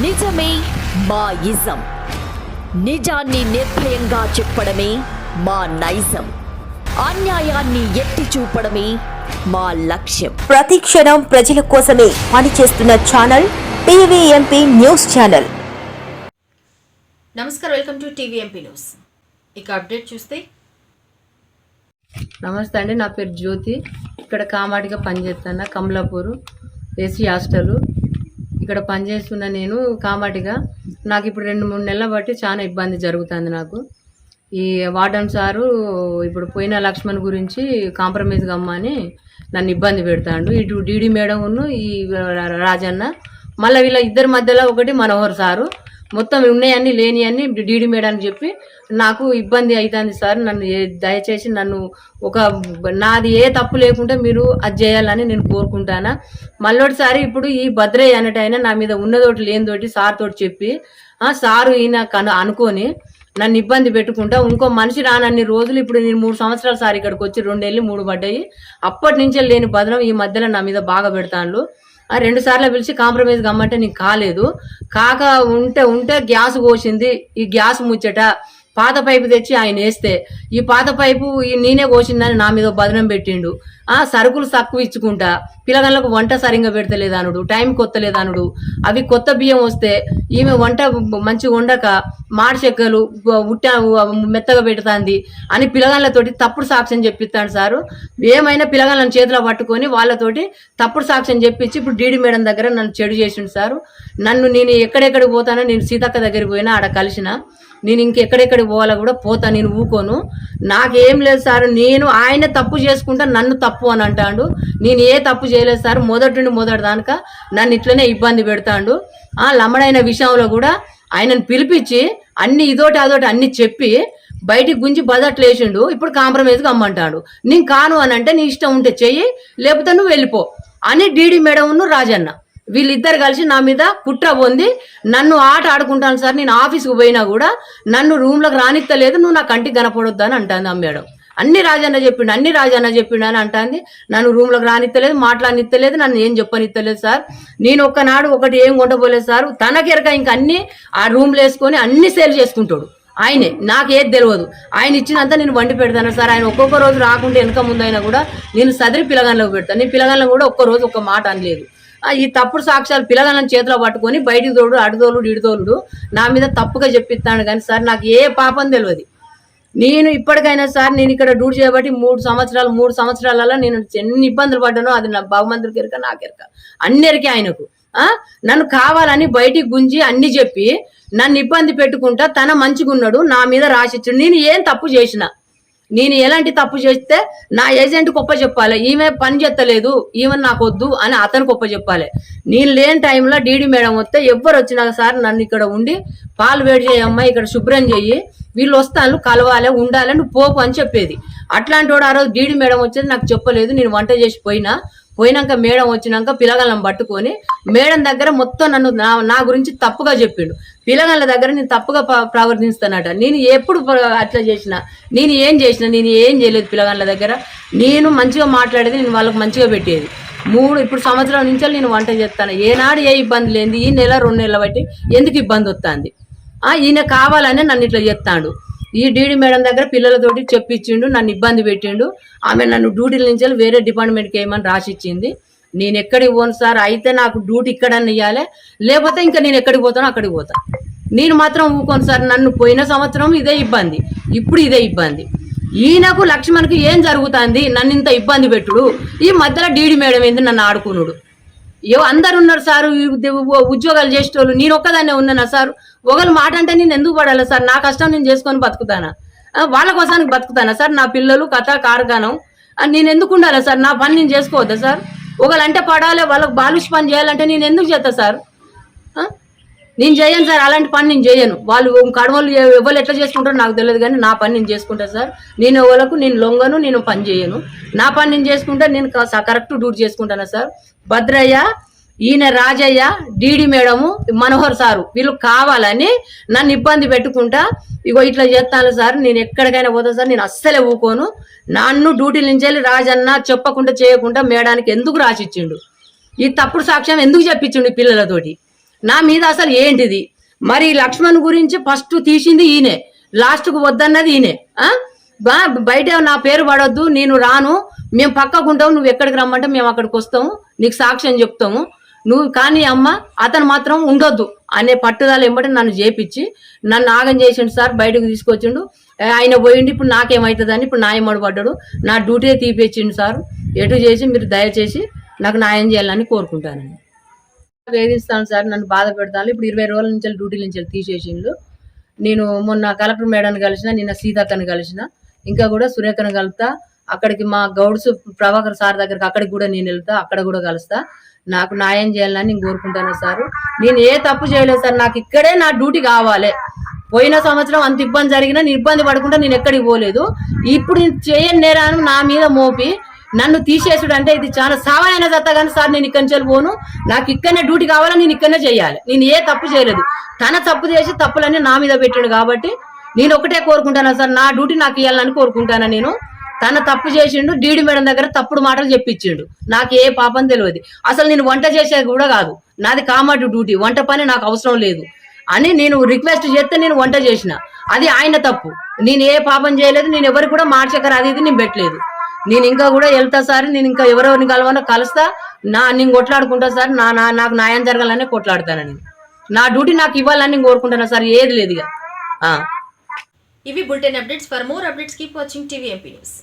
నిజమే మా ఇజం నిజాన్ని నిర్భయంగా చెప్పడమే మా నైజం. అన్యాయాన్ని ఎత్తి చూపడమే మా లక్ష్యం. ప్రతి క్షణం ప్రజల కోసమే పనిచేస్తున్న channel TV MP news channel. నమస్కారం welcome to TV MP news. ఇక అప్డేట్ చూస్తే. నమస్తే అండి నా పేరు జ్యోతి. ఇక్కడ కామాటిగా పనిచేస్తున్నా కమలాపూర్ ఏసీ హాస్టల్. ఇక్కడ పనిచేస్తున్న నేను కామాటిగా. నాకు ఇప్పుడు రెండు మూడు నెలల బట్టి చాలా ఇబ్బంది జరుగుతుంది నాకు. ఈ వార్డన్ సారు ఇప్పుడు పోయిన లక్ష్మణ్ గురించి కాంప్రమైజ్ కమ్మని నన్ను ఇబ్బంది పెడతాడు. ఇటు డీడీ మేడం ఈ రాజన్న మళ్ళీ వీళ్ళ ఇద్దరి మధ్యలో ఒకటి మనోహర్ సారు. మొత్తం ఉన్నాయన్నీ లేనియన్నీ డీడీ మేడానికి చెప్పి నాకు ఇబ్బంది అవుతుంది సార్ నన్ను దయచేసి నన్ను ఒక నాది ఏ తప్పు లేకుంటే మీరు అది చేయాలని నేను కోరుకుంటానా? మళ్ళొకసారి ఇప్పుడు ఈ భద్రయ్య అన్నటైనా నా మీద ఉన్నదోటి లేనిదోటి సార్ తోటి చెప్పి సారు ఈయన కను అనుకొని నన్ను ఇబ్బంది పెట్టుకుంటా ఇంకో మనిషి రానన్ని రోజులు ఇప్పుడు నేను మూడు సంవత్సరాల సార్ ఇక్కడికి వచ్చి రెండేళ్ళు మూడు పడ్డాయి అప్పటి నుంచే లేని బదనం ఈ మధ్యలో నా మీద బాగా పెడతాను రెండు సార్లు పిలిచి కాంప్రమైజ్ కమ్మంటే నీకు కాలేదు. కాక ఉంటే ఉంటే గ్యాస్ కోసింది. ఈ గ్యాస్ ముచ్చట పాత పైపు తెచ్చి ఆయన వేస్తే ఈ పాత పైపు ఈ నేనే కోసిందని నా మీద బదనం పెట్టిండు. ఆ సరుకులు తక్కువ ఇచ్చుకుంటా పిల్లగాళ్ళకు వంట సరిగ్గా పెడతలేదానుడు టైం కొత్తలేదానుడు. అవి కొత్త బియ్యం వస్తే ఈమె వంట మంచిగా వండక మాడి చెక్కలు ఉట్ట మెత్తగా పెడుతుంది అని పిల్లగాళ్ళతోటి తప్పుడు సాక్ష్యం చెప్పిస్తాడు సారు. ఏమైనా పిల్లగాళ్ళని చేతిలో పట్టుకొని వాళ్ళతోటి తప్పుడు సాక్ష్యం చెప్పించి ఇప్పుడు డీడీ మేడం దగ్గర నన్ను చెడు చేసిండు సారు. నన్ను నేను ఎక్కడెక్కడికి పోతానో నేను సీతక్క దగ్గరికి పోయినా ఆడ కలిసిన. నేను ఇంకెక్కడెక్కడికి పోవాలో కూడా పోతా నేను ఊకోను. నాకేం లేదు సార్ నేను ఆయన తప్పు చేసుకుంటా నన్ను తప్పు అని అంటాడు. నేను ఏ తప్పు చేయలేదు సార్ మొదటి నుండి మొదటి దానిక నన్ను ఇట్లనే ఇబ్బంది పెడతాడు. ఆ లమ్మడైన విషయంలో కూడా ఆయనను పిలిపించి అన్ని ఇదోటి అదోటి అన్ని చెప్పి బయటికి గుంజి బదట్లేసిండు ఇప్పుడు కాంప్రమైజ్గా అమ్మంటాడు. నేను కాను అని అంటే నీ ఇష్టం ఉంటే చెయ్యి లేకపోతే నువ్వు వెళ్ళిపో అని డీడీ మేడంను రాజన్న. వీళ్ళిద్దరు కలిసి నా మీద కుట్ర పొంది నన్ను ఆట ఆడుకుంటాను సార్. నేను ఆఫీస్కి పోయినా కూడా నన్ను రూమ్లోకి రానిత్తలేదు. నువ్వు నా కంటికి కనపడొద్దు అని అంటాను ఆ మేడం. అన్ని రాజన్న చెప్పిండు అన్ని రాజన్న చెప్పిండు అని అంటాంది. నన్ను రూమ్లోకి రానిత్తలేదు మాట్లాడనిత్తలేదు నన్ను ఏం చెప్పనిత్తలేదు సార్. నేను ఒక్కనాడు ఒకటి ఏం కొంటపోలేదు సార్. తనకెరక ఇంక అన్ని ఆ రూమ్లు వేసుకొని అన్ని సేల్ చేసుకుంటాడు. ఆయనే నాకేది తెలియదు. ఆయన ఇచ్చినంత నేను వండి పెడతాను సార్. ఆయన ఒక్కొక్క రోజు రాకుండా వెనక ముందైనా కూడా నేను సదిరి పిల్లగాళ్ళకు పెడతాను. నేను పిల్లగాళ్ళని కూడా ఒక్క రోజు ఒక్క మాట అనలేదు. ఈ తప్పుడు సాక్ష్యాలు పిల్లగాళ్ళని చేతిలో పట్టుకొని బయటికి తోడు అడుదోలుడు ఇడుదోలుడు నా మీద తప్పుగా చెప్పిస్తాను కానీ సార్ నాకు ఏ పాపం తెలియదు. నేను ఇప్పటికైనా సార్ నేను ఇక్కడ డ్యూటీ చేయబట్టి మూడు సంవత్సరాలు మూడు సంవత్సరాలలో నేను ఎన్ని ఇబ్బందులు పడ్డానో అది నా బహుమంతుడికి ఎరక నాకెరక అన్నిరికి ఆయనకు. నన్ను కావాలని బయటికి గుంజి అన్ని చెప్పి నన్ను ఇబ్బంది పెట్టుకుంటా తన మంచిగా ఉన్నాడు నా మీద రాసిచ్చుడు. నేను ఏం తప్పు చేసినా? నేను ఎలాంటి తప్పు చేస్తే నా ఏజెంట్ గొప్ప చెప్పాలి. ఈమె పని చేస్తలేదు ఈమె నాకు వద్దు అని అతను గొప్ప చెప్పాలి. నేను లేని టైంలో డీడీ మేడం వస్తే ఎవ్వరు వచ్చినా సార్ నన్ను ఇక్కడ ఉండి పాలు వేడి చేయమ్మా ఇక్కడ శుభ్రం చెయ్యి వీళ్ళు వస్తాను కలవాలి ఉండాలి నువ్వు పోపు అని చెప్పేది. అట్లాంటి వాడు ఆ రోజు డీడీ మేడం వచ్చేది నాకు చెప్పలేదు నేను వంట చేసి పోయినా. పోయినాక మేడం వచ్చినాక పిల్లగాళ్ళని పట్టుకొని మేడం దగ్గర మొత్తం నన్ను నా నా గురించి తప్పుగా చెప్పిండు. పిల్లగాళ్ళ దగ్గర నేను తప్పుగా ప్రవర్తిస్తానట. నేను ఎప్పుడు అట్లా చేసిన నేను ఏం చేసిన నేను ఏం చేయలేదు పిల్లగాళ్ళ దగ్గర. నేను మంచిగా మాట్లాడేది నేను వాళ్ళకి మంచిగా పెట్టేది. మూడు ఇప్పుడు సంవత్సరం నుంచి నేను వంట చేస్తాను. ఏనాడు ఏ ఇబ్బంది లేనిది ఈ నెల రెండు నెలల బట్టి ఎందుకు ఇబ్బంది వస్తుంది? ఈయన కావాలనే నన్ను ఇట్లా చెప్తాడు ఈ డీడీ మేడం దగ్గర పిల్లలతోటి చెప్పించిండు నన్ను ఇబ్బంది పెట్టిండు. ఆమె నన్ను డ్యూటీల నుంచి వేరే డిపార్ట్మెంట్కి వేయమని రాసిచ్చింది. నేను ఎక్కడికి పోను సార్ అయితే నాకు డ్యూటీ ఇక్కడన్నా ఇవ్వాలి లేకపోతే ఇంకా నేను ఎక్కడికి పోతానో అక్కడికి పోతా. నేను మాత్రం ఊకోను సార్ నన్ను పోయిన సంవత్సరం ఇదే ఇబ్బంది. ఇప్పుడు ఇదే ఇబ్బంది. ఈయనకు లక్ష్మణ్కి ఏం జరుగుతుంది? నన్ను ఇంత ఇబ్బంది పెట్టుడు. ఈ మధ్యలో డీడీ మేడం ఏంది నన్ను ఆడుకునుడు. అందరు ఉన్నారు సార్ ఉద్యోగాలు చేసేటోళ్ళు నేను ఒక్కదాన్నే ఉన్నానా సార్? ఒకళ్ళు మాట అంటే నేను ఎందుకు పడాలి సార్? నా కష్టం నేను చేసుకొని బతుకుతానా? వాళ్ళ కోసానికి బతుకుతానా సార్? నా పిల్లలు కథ కారగానం నేను ఎందుకు ఉండాలి సార్? నా పని నేను చేసుకోవద్దా సార్? ఒకళ్ళు అంటే పడాలి వాళ్ళకి బాలుష్ పని చేయాలంటే నేను ఎందుకు చేస్తా సార్? నేను చేయను సార్ అలాంటి పని నేను చేయను. వాళ్ళు కడవలు ఎవరు ఎట్లా చేసుకుంటారో నాకు తెలియదు కానీ నా పని నేను చేసుకుంటా సార్. నేను ఎవరికి నేను లొంగను నేను పని చేయను. నా పని నేను చేసుకుంటా నేను కరెక్ట్ డ్యూటీ చేసుకుంటాను సార్? భద్రయ్య ఈయన Rajaiah DD madam Manohar sir వీళ్ళు కావాలని నన్ను ఇబ్బంది పెట్టుకుంటా ఇగో ఇట్లా చేస్తాను సార్ నేను ఎక్కడికైనా పోతా సార్ నేను అస్సలే ఊకోను. నన్ను డ్యూటీ నుంచి వెళ్ళి రాజన్న చెప్పకుండా చేయకుండా మేడానికి ఎందుకు రాసిచ్చిండు? ఈ తప్పుడు సాక్ష్యం ఎందుకు చెప్పించిండు పిల్లలతోటి? నా మీద అసలు ఏంటిది? మరి లక్ష్మణ్ గురించి ఫస్ట్ తీసింది ఈయనే. లాస్ట్కు వద్దన్నది ఈయనే. బయట నా పేరు పడొద్దు నేను రాను. మేము పక్కకుంటాం నువ్వు ఎక్కడికి రమ్మంటే మేము అక్కడికి వస్తాము. నీకు సాక్ష్యం చెప్తాము. నువ్వు కానీ అమ్మ అతను మాత్రం ఉండొద్దు అనే పట్టుదల ఎంబటి నన్ను చేపించి నన్ను ఆగం చేసిండు సార్ బయటకు తీసుకొచ్చిండు. ఆయన పోయిండు ఇప్పుడు నాకేమవుతుందని ఇప్పుడు నాయమడు పడ్డాడు. నా డ్యూటీ తీపిచ్చిండు సార్. ఎటు చేసి మీరు దయచేసి నాకు న్యాయం చేయాలని కోరుకుంటానండి. వేధిస్తాను సార్ నన్ను బాధ పెడతాను. ఇప్పుడు ఇరవై రోజుల నుంచి డ్యూటీ నుంచి తీసేసిండు నేను మొన్న కలెక్టర్ మేడం కలిసిన నిన్న సీతక్కని కలిసిన ఇంకా కూడా సురేఖను కలుపుతా. అక్కడికి మా గౌడ్స్ ప్రభాకర్ సార్ దగ్గరికి అక్కడికి కూడా నేను వెళ్తా అక్కడ కూడా కలుస్తా. నాకు న్యాయం చేయాలని నేను కోరుకుంటాను సార్. నేను ఏ తప్పు చేయలేదు సార్ నాకు ఇక్కడే నా డ్యూటీ కావాలి. పోయిన సంవత్సరం అంత ఇబ్బంది జరిగినా నేను ఇబ్బంది పడకుండా నేను ఎక్కడికి పోలేదు. ఇప్పుడు నేను చేయని నేరాను నా మీద మోపి నన్ను తీసేసుడు అంటే ఇది చాలా సావైన దత్త కానీ సార్ నేను ఇక్కడి నుంచి పోను నాకు ఇక్కడనే డ్యూటీ కావాలని నేను ఇక్కడనే చేయాలి. నేను ఏ తప్పు చేయలేదు. తన తప్పు చేసి తప్పులన్నీ నా మీద పెట్టాడు కాబట్టి నేను ఒకటే కోరుకుంటాను సార్? నా డ్యూటీ నాకు ఇవ్వాలని కోరుకుంటాను నేను? తన తప్పు చేసిండు డీడీ మేడం దగ్గర తప్పుడు మాటలు చెప్పించిండు. నాకు ఏ పాపం తెలియదు. అసలు నేను వంట చేసేది కూడా కాదు. నాది కామాటు డ్యూటీ. వంట పని నాకు అవసరం లేదు అని నేను రిక్వెస్ట్ చేస్తే నేను వంట చేసిన. అది ఆయన తప్పు. నేను ఏ పాపం చేయలేదు నేను ఎవరు కూడా మార్చకరా అది ఇది నేను పెట్టలేదు. నేను ఇంకా కూడా వెళ్తా సార్ నేను ఇంకా ఎవరెవరిని కలవాలో కలుస్తా. నా నేను కొట్లాడుకుంటా సార్ నా నా నాకు న్యాయం జరగాలని కొట్లాడతాను నేను. నా డ్యూటీ నాకు ఇవ్వాలని నేను కోరుకుంటాను సార్ ఏది లేదు ఇక. ఇవి bulletin updates. For more updates keep watching TV MP news.